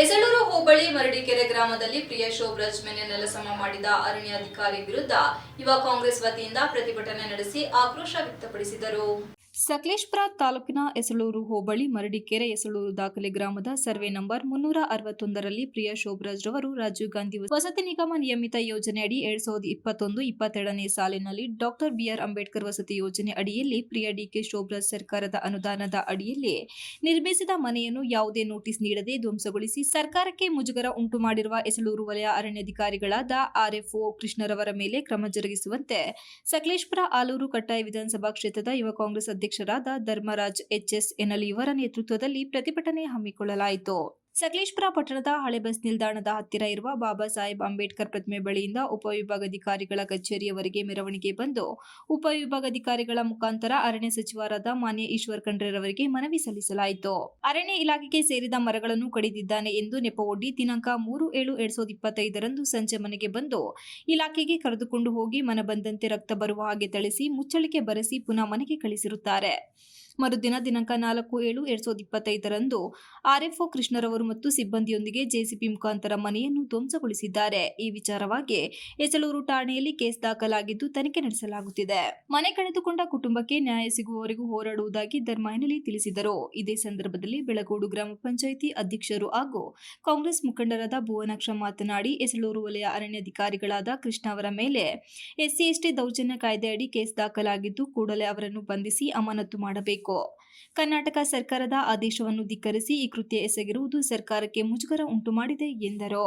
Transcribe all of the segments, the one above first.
ಎಸಳೂರು ಹೋಬಳಿ ಮರಡಿಕೆರೆ ಗ್ರಾಮದಲ್ಲಿ ಪ್ರಿಯ ಶೋಭ್ರಜ್ ಮೇಲೆ ನೆಲಸಮ ಮಾಡಿದ ಅರಣ್ಯಾಧಿಕಾರಿ ವಿರುದ್ಧ ಯುವ ಕಾಂಗ್ರೆಸ್ ವತಿಯಿಂದ ಪ್ರತಿಭಟನೆ ನಡೆಸಿ ಆಕ್ರೋಶ ವ್ಯಕ್ತಪಡಿಸಿದರು. ಸಕಲೇಶ್ಪುರ ತಾಲೂಕಿನ ಎಸಳೂರು ಹೋಬಳಿ ಮರಡಿಕೆರೆ ಎಸಳೂರು ದಾಖಲೆ ಗ್ರಾಮದ ಸರ್ವೆ ನಂಬರ್ ಮುನ್ನೂರ ಅರವತ್ತೊಂದರಲ್ಲಿ ಪ್ರಿಯ ಶೋಭರಾಜ್ ರವರು ರಾಜೀವ್ ಗಾಂಧಿ ವಸತಿ ನಿಗಮ ನಿಯಮಿತ ಯೋಜನೆಯಡಿ ಎರಡ್ ಸಾವಿರದ ಇಪ್ಪತ್ತೊಂದು, ಇಪ್ಪತ್ತೆರಡನೇ ಸಾಲಿನಲ್ಲಿ ಡಾಕ್ಟರ್ ಬಿಆರ್ ಅಂಬೇಡ್ಕರ್ ವಸತಿ ಯೋಜನೆ ಅಡಿಯಲ್ಲಿ ಪ್ರಿಯ ಡಿಕೆ ಶೋಭರಾಜ್ ಸರ್ಕಾರದ ಅನುದಾನದ ಅಡಿಯಲ್ಲಿ ನಿರ್ಮಿಸಿದ ಮನೆಯನ್ನು ಯಾವುದೇ ನೋಟಿಸ್ ನೀಡದೆ ಧ್ವಂಸಗೊಳಿಸಿ ಸರ್ಕಾರಕ್ಕೆ ಮುಜುಗರ ಉಂಟು ಮಾಡಿರುವ ಎಸಳೂರು ವಲಯ ಅರಣ್ಯಾಧಿಕಾರಿಗಳಾದ ಆರ್ಎಫ್ಒ ಕೃಷ್ಣರವರ ಮೇಲೆ ಕ್ರಮ ಜರುಗಿಸುವಂತೆ ಸಕಲೇಶ್ಪುರ ಆಲೂರು ಕಟ್ಟಾಯ ವಿಧಾನಸಭಾ ಕ್ಷೇತ್ರದ ಯುವ ಕಾಂಗ್ರೆಸ್ ಅಧ್ಯಕ್ಷರಾದ ಧರ್ಮರಾಜ್ ಎಚ್ಎಸ್ ಎನಲಿ ಇವರ ನೇತೃತ್ವದಲ್ಲಿ ಪ್ರತಿಭಟನೆ ಹಮ್ಮಿಕೊಳ್ಳಲಾಯಿತು. ಸಕಲೇಶ್ಪುರ ಪಟ್ಟಣದ ಹಳೆ ಬಸ್ ನಿಲ್ದಾಣದ ಹತ್ತಿರ ಇರುವ ಬಾಬಾ ಸಾಹೇಬ್ ಅಂಬೇಡ್ಕರ್ ಪ್ರತಿಮೆ ಬಳಿಯಿಂದ ಉಪವಿಭಾಗಾಧಿಕಾರಿಗಳ ಕಚೇರಿಯವರೆಗೆ ಮೆರವಣಿಗೆ ಬಂದು ಉಪವಿಭಾಗಾಧಿಕಾರಿಗಳ ಮುಖಾಂತರ ಅರಣ್ಯ ಸಚಿವರಾದ ಮಾನ್ಯ ಈಶ್ವರ್ ಖಂಡ್ರೆರವರಿಗೆ ಮನವಿ ಸಲ್ಲಿಸಲಾಯಿತು. ಅರಣ್ಯ ಇಲಾಖೆಗೆ ಸೇರಿದ ಮರಗಳನ್ನು ಕಡಿದಿದ್ದಾನೆ ಎಂದು ನೆಪವೊಡ್ಡಿ ದಿನಾಂಕ ಮೂರು ಏಳು ಎರಡ್ ಸಾವಿರದ ಇಪ್ಪತ್ತೈದರಂದು ಸಂಜೆ ಮನೆಗೆ ಬಂದು ಇಲಾಖೆಗೆ ಕರೆದುಕೊಂಡು ಹೋಗಿ ಮನ ಬಂದಂತೆ ರಕ್ತ ಬರುವ ಹಾಗೆ ಥಳಿಸಿ ಮುಚ್ಚಳಿಕೆ ಬರೆಸಿ ಪುನಃ ಮನೆಗೆ ಕಳಿಸಿರುತ್ತಾರೆ. ಮರುದಿನ ದಿನಾಂಕ ನಾಲ್ಕು ಏಳು ಎರಡ್ ಸಾವಿರದ ಇಪ್ಪತ್ತೈದರಂದು ಆರ್ಎಫ್ಒ ಕೃಷ್ಣರವರು ಮತ್ತು ಸಿಬ್ಬಂದಿಯೊಂದಿಗೆ ಜೆಸಿಪಿ ಮುಖಾಂತರ ಮನೆಯನ್ನು ಧ್ವಂಸಗೊಳಿಸಿದ್ದಾರೆ. ಈ ವಿಚಾರವಾಗಿ ಎಸಳೂರು ಠಾಣೆಯಲ್ಲಿ ಕೇಸ್ ದಾಖಲಾಗಿದ್ದು ತನಿಖೆ ನಡೆಸಲಾಗುತ್ತಿದೆ. ಮನೆ ಕಳೆದುಕೊಂಡ ಕುಟುಂಬಕ್ಕೆ ನ್ಯಾಯ ಸಿಗುವವರೆಗೂ ಹೋರಾಡುವುದಾಗಿ ಧರ್ಮಾಯನಲಿ ತಿಳಿಸಿದರು. ಇದೇ ಸಂದರ್ಭದಲ್ಲಿ ಬೆಳಗೋಡು ಗ್ರಾಮ ಪಂಚಾಯಿತಿ ಅಧ್ಯಕ್ಷರು ಹಾಗೂ ಕಾಂಗ್ರೆಸ್ ಮುಖಂಡರಾದ ಭುವನಾಕ್ಷ ಮಾತನಾಡಿ ಎಸಳೂರು ವಲಯ ಅರಣ್ಯಾಧಿಕಾರಿಗಳಾದ ಕೃಷ್ಣ ಅವರ ಮೇಲೆ ಎಸ್ಸಿ, ಎಸ್ಟಿ ದೌರ್ಜನ್ಯ ಕಾಯ್ದೆಯಡಿ ಕೇಸ್ ದಾಖಲಾಗಿದ್ದು ಕೂಡಲೇ ಅವರನ್ನು ಬಂಧಿಸಿ ಅಮಾನತು ಮಾಡಬೇಕು. ಕರ್ನಾಟಕ ಸರ್ಕಾರದ ಆದೇಶವನ್ನು ಧಿಕ್ಕರಿಸಿ ಈ ಕೃತ್ಯ ಎಸಗಿರುವುದು ಸರ್ಕಾರಕ್ಕೆ ಮುಜುಗರ ಉಂಟು ಮಾಡಿದೆ ಎಂದರು.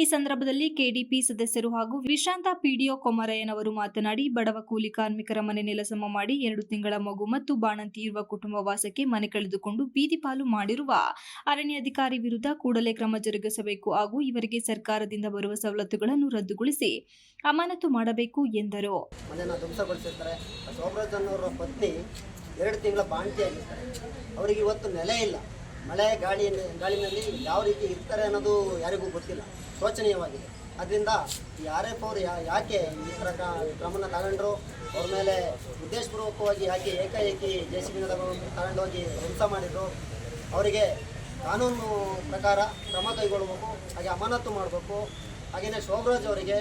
ಈ ಸಂದರ್ಭದಲ್ಲಿ ಕೆಡಿಪಿ ಸದಸ್ಯರು ಹಾಗೂ ವಿಶಾಂತ ಪಿಡಿಒ ಕೊಮರಯ್ಯನವರು ಮಾತನಾಡಿ, ಬಡವ ಕೂಲಿ ಕಾರ್ಮಿಕರ ಮನೆ ನೆಲಸಮ ಮಾಡಿ ಎರಡು ತಿಂಗಳ ಮಗು ಮತ್ತು ಬಾಣಂತಿ ಇರುವ ಕುಟುಂಬ ವಾಸಕ್ಕೆ ಮನೆ ಕಳೆದುಕೊಂಡು ಬೀದಿಪಾಲು ಮಾಡಿರುವ ಅರಣ್ಯಾಧಿಕಾರಿ ವಿರುದ್ಧ ಕೂಡಲೇ ಕ್ರಮ ಜರುಗಿಸಬೇಕು ಹಾಗೂ ಇವರಿಗೆ ಸರ್ಕಾರದಿಂದ ಬರುವ ಸವಲತ್ತುಗಳನ್ನು ರದ್ದುಗೊಳಿಸಿ ಅಮಾನತು ಮಾಡಬೇಕು ಎಂದರು. ಎರಡು ತಿಂಗಳ ಬಾಣ್ತಿಯಾಗಿರ್ತಾರೆ ಅವರಿಗೆ ಇವತ್ತು ನೆಲೆ ಇಲ್ಲ. ಮಳೆ, ಗಾಳಿ, ಗಾಳಿನಲ್ಲಿ ಯಾವ ರೀತಿ ಇರ್ತಾರೆ ಅನ್ನೋದು ಯಾರಿಗೂ ಗೊತ್ತಿಲ್ಲ. ಶೋಚನೀಯವಾಗಿದೆ. ಅದರಿಂದ ಈ ಆರ್ ಎಫ್ ಅವರು ಯಾಕೆ ಈ ಥರ ಕ್ರಮನ ತಗೊಂಡ್ರು? ಅವ್ರ ಮೇಲೆ ಉದ್ದೇಶಪೂರ್ವಕವಾಗಿ ಯಾಕೆ ಏಕಾಏಕಿ ಜೆ ಸಿ ಬಿ ತಗೊಂಡೋಗಿ ಹಿಂಸ ಮಾಡಿದ್ರು? ಅವರಿಗೆ ಕಾನೂನು ಪ್ರಕಾರ ಕ್ರಮ ಕೈಗೊಳ್ಳಬೇಕು ಹಾಗೆ ಅಮಾನತು ಮಾಡಬೇಕು. ಹಾಗೆಯೇ ಶೋಭರಾಜ್ ಅವರಿಗೆ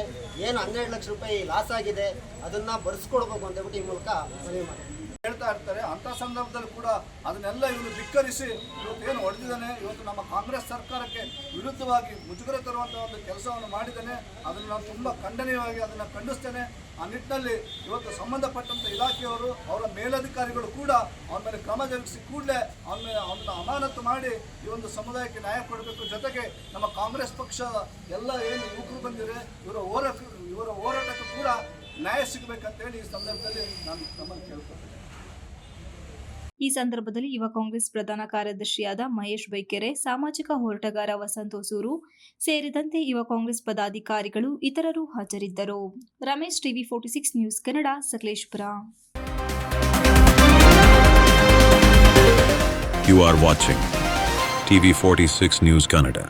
ಏನು ಹನ್ನೆರಡು ಲಕ್ಷ ರೂಪಾಯಿ ಲಾಸ್ ಆಗಿದೆ, ಅದನ್ನು ಬರೆಸ್ಕೊಡ್ಬೇಕು ಅಂತ ಹೇಳ್ಬಿಟ್ಟು ಈ ಮೂಲಕ ಮನವಿ ಮಾಡಿ ಹೇಳ್ತಾ ಇರ್ತಾರೆ ಅಂಥ ಸಂದರ್ಭದಲ್ಲಿ ಕೂಡ ಅದನ್ನೆಲ್ಲ ಇವನು ಧಿಕ್ಕರಿಸಿ ಇವತ್ತು ಏನು ಹೊಡೆದಿದ್ದಾನೆ, ಇವತ್ತು ನಮ್ಮ ಕಾಂಗ್ರೆಸ್ ಸರ್ಕಾರಕ್ಕೆ ವಿರುದ್ಧವಾಗಿ ಮುಜುಗರ ತರುವಂಥ ಒಂದು ಕೆಲಸವನ್ನು ಮಾಡಿದ್ದಾನೆ, ಅದನ್ನು ನಾನು ತುಂಬ ಖಂಡನೀಯವಾಗಿ ಅದನ್ನು ಖಂಡಿಸ್ತೇನೆ. ಆ ನಿಟ್ಟಿನಲ್ಲಿ ಇವತ್ತು ಸಂಬಂಧಪಟ್ಟಂಥ ಇಲಾಖೆಯವರು, ಅವರ ಮೇಲಧಿಕಾರಿಗಳು ಕೂಡ ಅವನ ಮೇಲೆ ಕ್ರಮ ಜರುಗಿಸಿ ಕೂಡಲೇ ಅವನ ಮೇಲೆ ಅವನ್ನ ಅಮಾನತು ಮಾಡಿ ಈ ಒಂದು ಸಮುದಾಯಕ್ಕೆ ನ್ಯಾಯ ಕೊಡಬೇಕು. ಜೊತೆಗೆ ನಮ್ಮ ಕಾಂಗ್ರೆಸ್ ಪಕ್ಷ ಎಲ್ಲ ಏನು ಯುವಕರು ಬಂದಿದೆ ಇವರ ಹೋರಾಟ ಇವರ ಹೋರಾಟಕ್ಕೆ ಕೂಡ ನ್ಯಾಯ ಸಿಗಬೇಕಂತೇಳಿ ಈ ಸಂದರ್ಭದಲ್ಲಿ ನಾನು ನಮ್ಮನ್ನು ಕೇಳ್ಕೊಳ್ತೇನೆ. ಈ ಸಂದರ್ಭದಲ್ಲಿ ಯುವ ಕಾಂಗ್ರೆಸ್ ಪ್ರಧಾನ ಕಾರ್ಯದರ್ಶಿಯಾದ ಮಹೇಶ್ ಬೈಕೆರೆ ಸಾಮಾಜಿಕ ಹೋರಾಟಗಾರ ವಸಂತ ಹೊಸೂರು ಸೇರಿದಂತೆ ಯುವ ಕಾಂಗ್ರೆಸ್ ಪದಾಧಿಕಾರಿಗಳು ಇತರರು ಹಾಜರಿದ್ದರು. Ramesh TV forty six news Kannada Sakleshpur. You are watching TV46 News Kannada.